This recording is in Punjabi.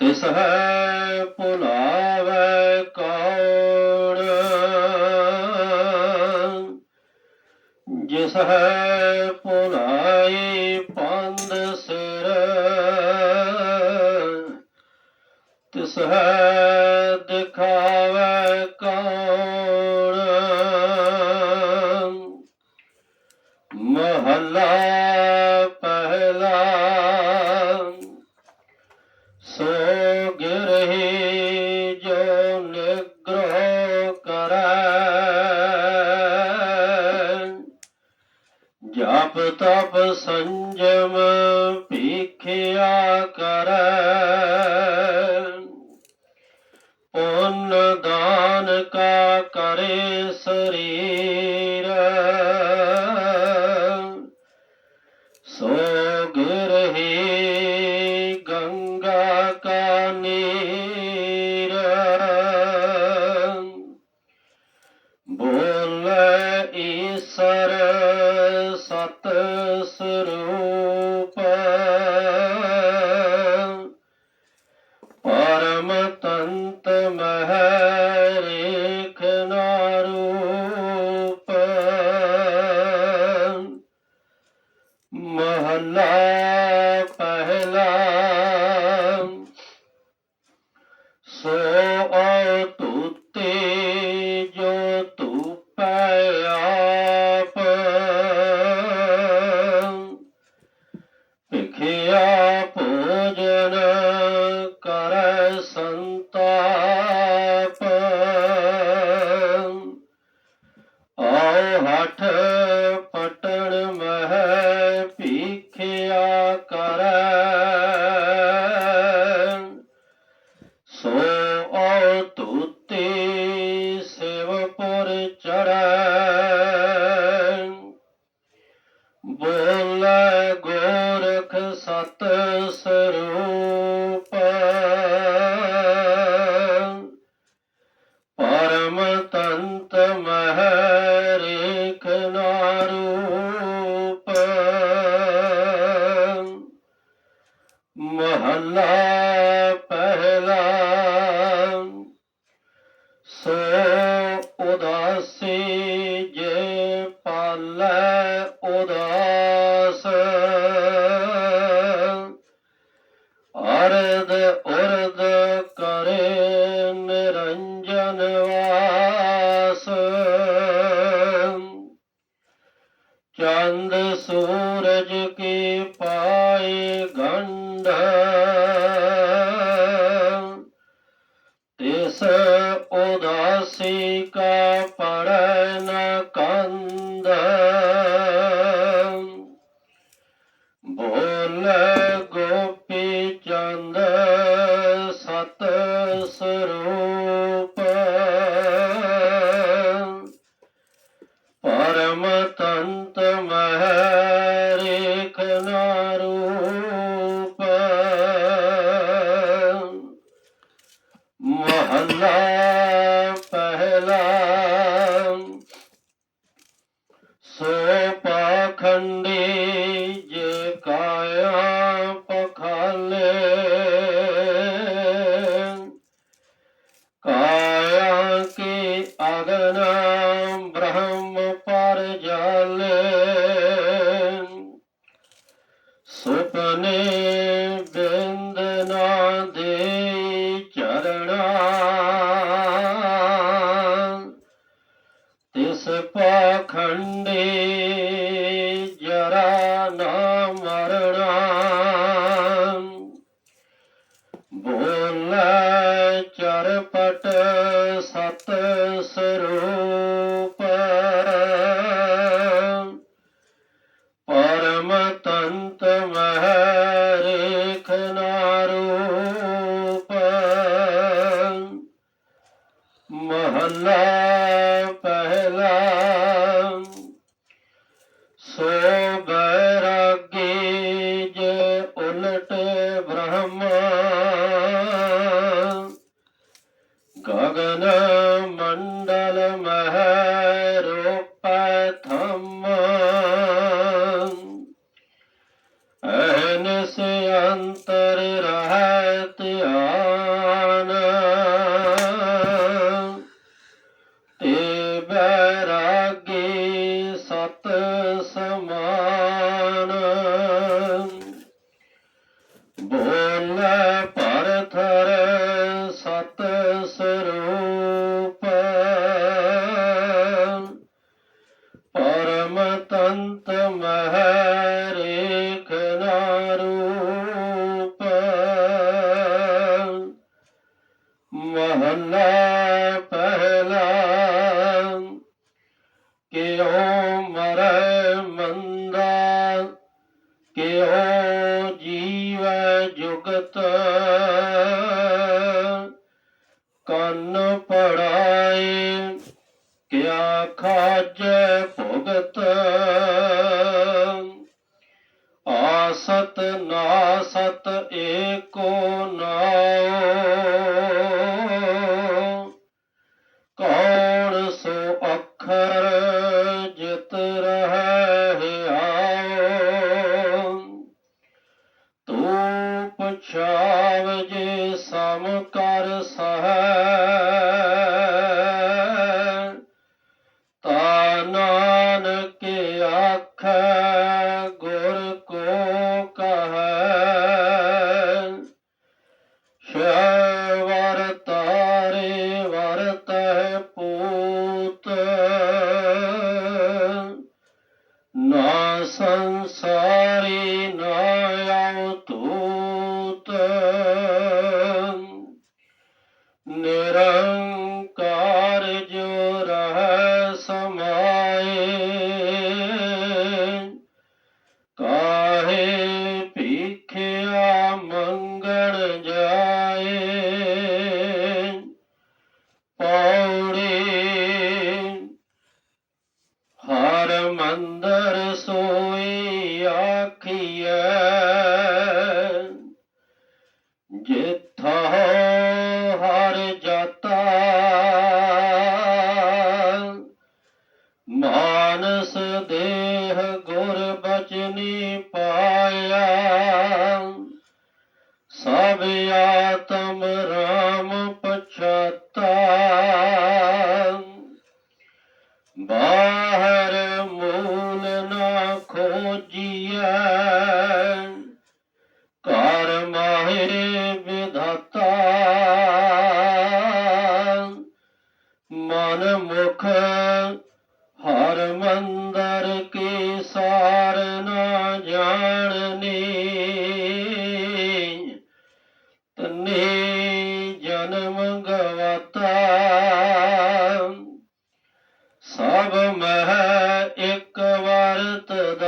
ਤਿਸ ਹੈ ਭੁਲਾਵੇ ਕੌਣ ਜਿਸ ਹੈ ਭੁਲਾਈ ਪੰਦ ਸਿਰ ਤਿਸ ਹੈ ਤਪ ਤਪ ਸੰਜਮ ਨਿਵਾਸ ਚੰਦ ਸੂਰਜ ਕੇ ਪਾਏ ਗੰਢ। ਤਿਸ ਉਦਾਸੀ ਕਾ ਪੜਾ ਦੇ ਚਰਣਾ। ਤਿਸ ਪਖੰਡੇ ਜਰਾ ਨਾ ਮਰਣਾ। ਬੋਲ ਚਰਪਟ ਸਤ ਸਰੂਪ Allah. ਮਹੱਲਾ ਪਹਿਲਾ ਕਿਉ ਮਰੈ ਮੰਦਾ? ਕਿਉ ਜੀਵੈ ਜੁਗਤ? ਕੰਨ ਪੜਾਏ, ਕਿਆ ਖਾਜੈ ਭੁਗਤ? ਆਸਤ ਨਾਸਤ ਏਕੋ ਨਾਉ। ก็ সংসারে নয় ਦਿੱਤਾ ਬਾਹਰ ਮੂਲ ਨਾ ਖੋਜੀਐ। ਘਰ ਮਾਹਿਰੇ ਵਿਧਾਤਾ। ਮਨ ਮੁਖ ਹਰ ਮੰਦਰ ਕੇ ਸਾਰਨਾ। ಕೊಡುತ್ತದ